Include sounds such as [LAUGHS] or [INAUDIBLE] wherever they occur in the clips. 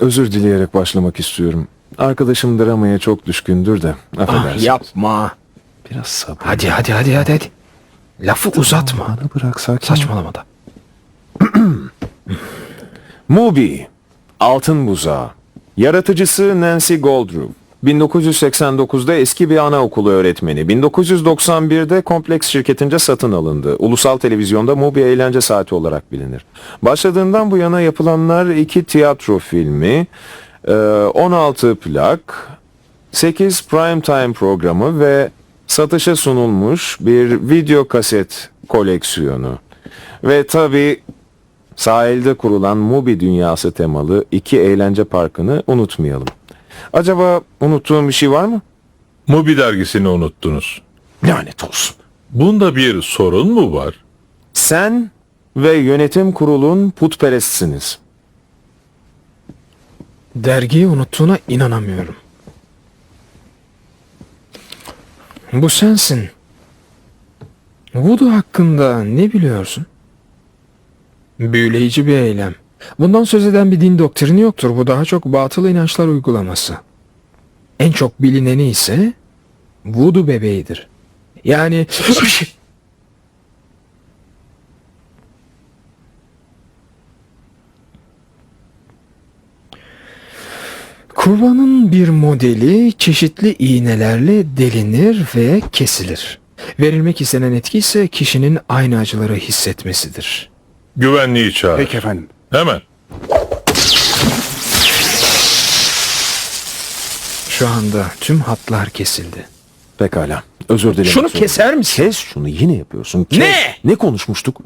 özür dileyerek başlamak istiyorum. Arkadaşım dramaya çok düşkündür de. Ah, Affedersiniz. yapma. Biraz sabır. Hadi hadi hadi hadi hadi. Lafı uzatma. Bana bırak sakin. Saçmalama da. Mubi. Altın Buzağı. Yaratıcısı Nancy Goldrew. 1989'da eski bir anaokulu öğretmeni. 1991'de Kompleks şirketince satın alındı. Ulusal televizyonda Mubi eğlence saati olarak bilinir. Başladığından bu yana yapılanlar iki tiyatro filmi, e, 16 plak, 8 prime time programı ve satışa sunulmuş bir video kaset koleksiyonu. Ve tabi Sahilde kurulan Mubi dünyası temalı iki eğlence parkını unutmayalım. Acaba unuttuğum bir şey var mı? Mubi dergisini unuttunuz. Lanet olsun. Bunda bir sorun mu var? Sen ve yönetim kurulun putperestsiniz. Dergiyi unuttuğuna inanamıyorum. Bu sensin. Voodoo hakkında ne biliyorsun? Büyüleyici bir eylem. Bundan söz eden bir din doktrini yoktur. Bu daha çok batıl inançlar uygulaması. En çok bilineni ise Voodoo bebeğidir. Yani [LAUGHS] Kurbanın bir modeli çeşitli iğnelerle delinir ve kesilir. Verilmek istenen etki ise kişinin aynı acıları hissetmesidir. Güvenliği çağır. Peki efendim. Hemen. Şu anda tüm hatlar kesildi. Pekala. Özür dilerim. Şunu keser misin? Kes şunu yine yapıyorsun. Kes. Ne? Ne konuşmuştuk?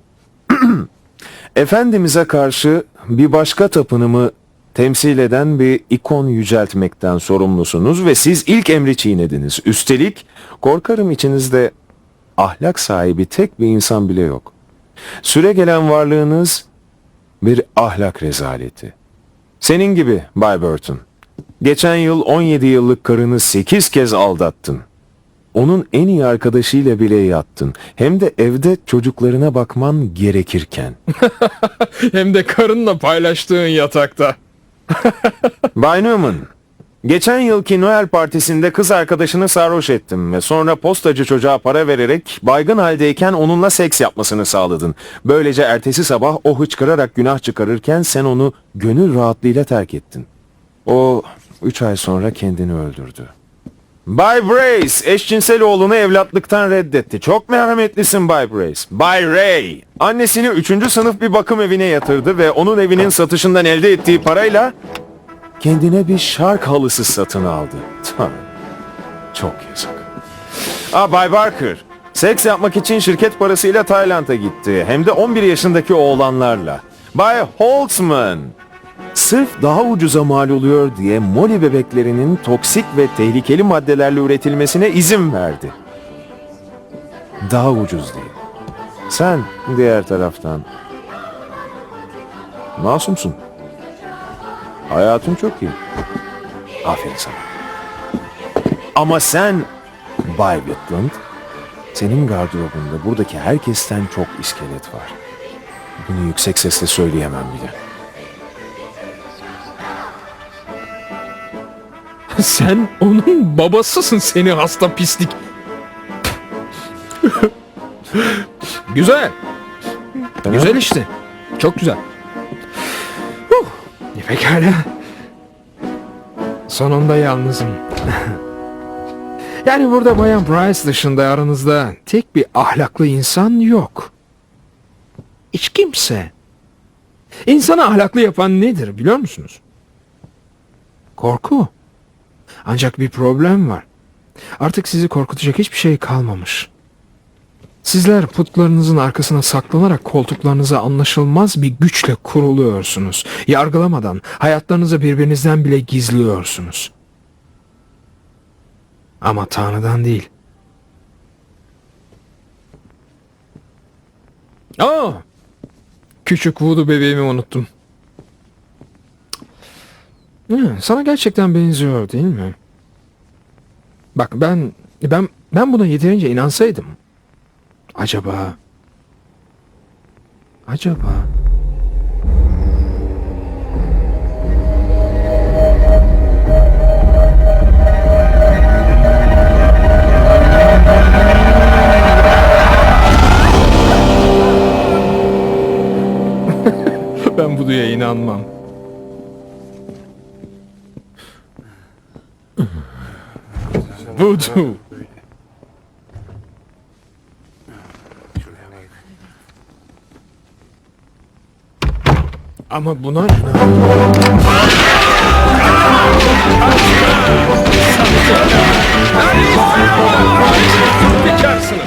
[CLEARS THROAT] Efendimiz'e karşı bir başka tapınımı temsil eden bir ikon yüceltmekten sorumlusunuz ve siz ilk emri çiğnediniz. Üstelik korkarım içinizde ahlak sahibi tek bir insan bile yok. Süre gelen varlığınız bir ahlak rezaleti. Senin gibi Bay Burton. Geçen yıl 17 yıllık karını 8 kez aldattın. Onun en iyi arkadaşıyla bile yattın. Hem de evde çocuklarına bakman gerekirken. [LAUGHS] Hem de karınla paylaştığın yatakta. Bay Newman, geçen yılki Noel partisinde kız arkadaşını sarhoş ettim ve sonra postacı çocuğa para vererek baygın haldeyken onunla seks yapmasını sağladın. Böylece ertesi sabah o hıçkırarak günah çıkarırken sen onu gönül rahatlığıyla terk ettin. O üç ay sonra kendini öldürdü. Bay Brace eşcinsel oğlunu evlatlıktan reddetti. Çok merhametlisin Bay Brace. Bay Ray annesini 3. sınıf bir bakım evine yatırdı ve onun evinin satışından elde ettiği parayla kendine bir şark halısı satın aldı. Tanrım. Çok yazık. Aa Bay Barker. Seks yapmak için şirket parasıyla Tayland'a gitti. Hem de 11 yaşındaki oğlanlarla. Bay Holtzman. Sırf daha ucuza mal oluyor diye Molly bebeklerinin toksik ve tehlikeli maddelerle üretilmesine izin verdi. Daha ucuz değil. Sen diğer taraftan masumsun. Hayatın çok iyi. Aferin sana. Ama sen Bay Whitland, senin gardırobunda buradaki herkesten çok iskelet var. Bunu yüksek sesle söyleyemem bile. [LAUGHS] Sen onun babasısın seni hasta pislik. [LAUGHS] güzel. Güzel işte. Çok güzel. [LAUGHS] Pekala. Sonunda yalnızım. [LAUGHS] yani burada Bayan Price dışında aranızda tek bir ahlaklı insan yok. Hiç kimse. İnsanı ahlaklı yapan nedir biliyor musunuz? Korku. Ancak bir problem var. Artık sizi korkutacak hiçbir şey kalmamış. Sizler putlarınızın arkasına saklanarak koltuklarınıza anlaşılmaz bir güçle kuruluyorsunuz. Yargılamadan hayatlarınızı birbirinizden bile gizliyorsunuz. Ama Tanrı'dan değil. Aa! Küçük voodoo bebeğimi unuttum. Sana gerçekten benziyor değil mi? Bak ben ben ben buna yeterince inansaydım. Acaba... Acaba... [LAUGHS] ben bu duya inanmam. [LAUGHS] Voodoo. Ama buna inan. Sahtekarsınız.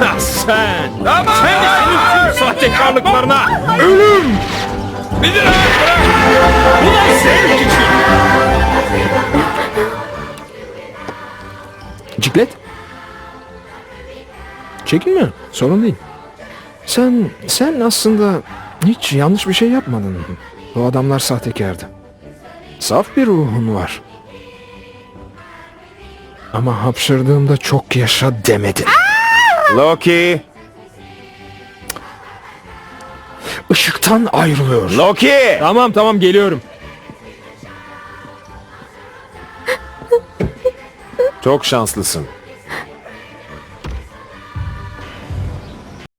Ha, sen. Sen de senin tüm sahtekarlıklarına ölüm. Bir rahat bırak. Bu da zevk için. Ciklet. Çekinme. Sorun değil. Sen, sen aslında hiç yanlış bir şey yapmadın. O adamlar sahtekardı. Saf bir ruhun var. Ama hapşırdığımda çok yaşa demedin. Loki! Işıktan ayrılıyor. Loki! Tamam tamam geliyorum. Çok şanslısın.